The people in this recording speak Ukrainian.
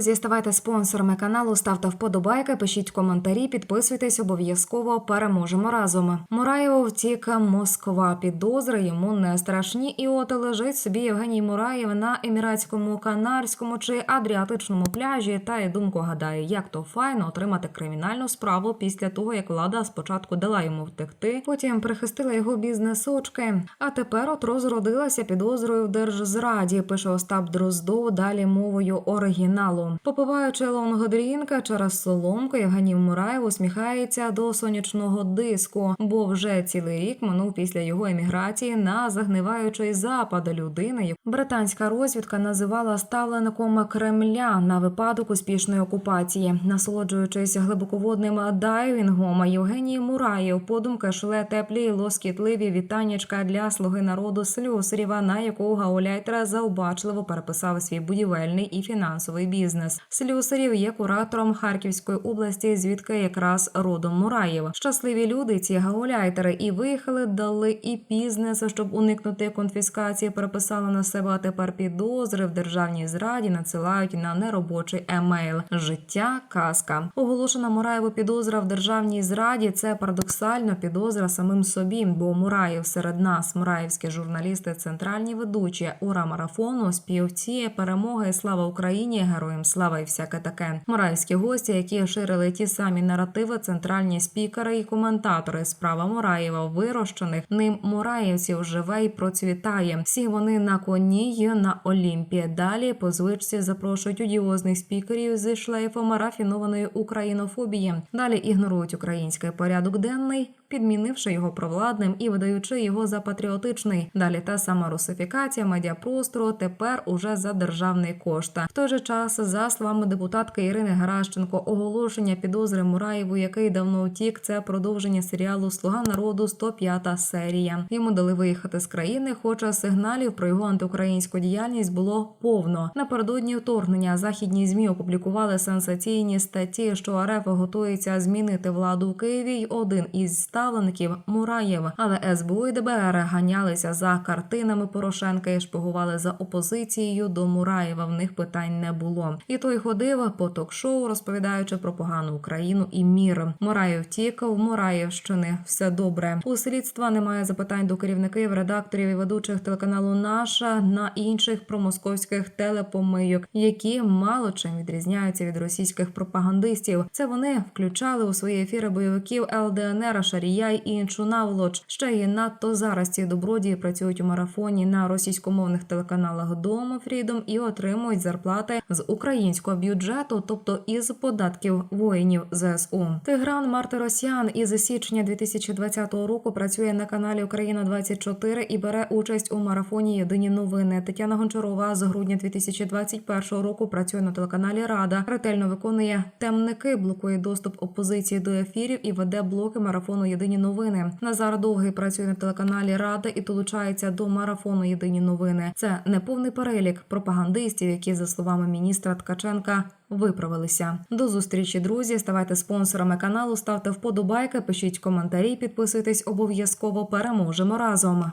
друзі, ставайте спонсорами каналу, ставте вподобайки, пишіть коментарі, підписуйтесь обов'язково. Переможемо разом. Мураєву втік Москва. Підозри йому не страшні. І от лежить собі Євгеній Мураєв на еміратському, канарському чи адріатичному пляжі. Та й думку гадає, як то файно отримати кримінальну справу після того, як влада спочатку дала йому втекти, потім прихистила його бізнесочки. А тепер от розродилася підозрою в держзраді. Пише Остап Дроздов. Далі мовою оригіналу. Попиваючи лонгодрінка через соломку, Євгеній Мураєв усміхається до сонячного диску, бо вже цілий рік минув після його еміграції на загниваючий запад людини. Британська розвідка називала ставлеником Кремля на випадок успішної окупації, насолоджуючись глибоководним дайвінгом. Євгеній Мураєв подумки шле теплі лоскітливі вітаннячка для слуги народу Слюсарєва, на якого гауляйтера заобачливо переписав свій будівельний і фінансовий бізнес. Слюсарів є куратором Харківської області, звідки якраз родом Мураєв. Щасливі люди, ці гауляйтери, і виїхали, дали і бізнес, щоб уникнути конфіскації, переписали на себе. А тепер підозри в державній зраді надсилають на неробочий емейл. Життя казка. Оголошена Мураєву підозра в державній зраді. Це парадоксально підозра самим собі, бо Мураєв серед нас, мураївські журналісти, центральні ведучі ура марафону, співці перемоги, слава Україні, героям слава і всяке таке. Мураївські гості, які ширили ті самі наративи, центральні спікери і коментатори. Справа Мураєва вирощених ним мураївців живе і процвітає. Всі вони на коні й на Олімпі. Далі по звичці запрошують одіозних спікерів зі шлейфом рафінованої українофобії. Далі ігнорують український порядок денний. Підмінивши його провладним і видаючи його за патріотичний, далі та сама русифікація медіапростору тепер уже за державний кошт. В той же час, за словами депутатки Ірини Геращенко, оголошення підозри Мураєву, який давно утік, це продовження серіалу Слуга народу 105 серія. Йому дали виїхати з країни, хоча сигналів про його антиукраїнську діяльність було повно. Напередодні вторгнення західні змі опублікували сенсаційні статті, що РФ готується змінити владу у Києві. й Один із ставлеників Мураєв, але СБУ і ДБР ганялися за картинами Порошенка і шпигували за опозицією до Мураєва. В них питань не було. І той ходив по ток-шоу, розповідаючи про погану Україну і мір. Мураєв втік, в Мураєвщини все добре. У слідства немає запитань до керівників, редакторів і ведучих телеканалу Наша на інших промосковських телепомийок, які мало чим відрізняються від російських пропагандистів. Це вони включали у свої ефіри бойовиків ЛДНР, Шарія й іншу наволоч. Ще й надто зараз ці добродії працюють у марафоні на російськомовних телеканалах Дома Фрідом і отримують зарплати з українського бюджету, тобто із податків воїнів ЗСУ. Тигран Мартиросян із січня 2020 року працює на каналі Україна 24 і бере участь у марафоні Єдині новини. Тетяна Гончарова з грудня 2021 року працює на телеканалі Рада. Ретельно виконує темники, блокує доступ опозиції до ефірів і веде блоки марафону Єдині новини. Назар Довгий працює на телеканалі Рада і долучається до марафону Єдині новини. Це неповний перелік пропагандистів, які за словами міністра Ткаченка. Виправилися до зустрічі, друзі. Ставайте спонсорами каналу, ставте вподобайки, пишіть коментарі, підписуйтесь обов'язково. Переможемо разом.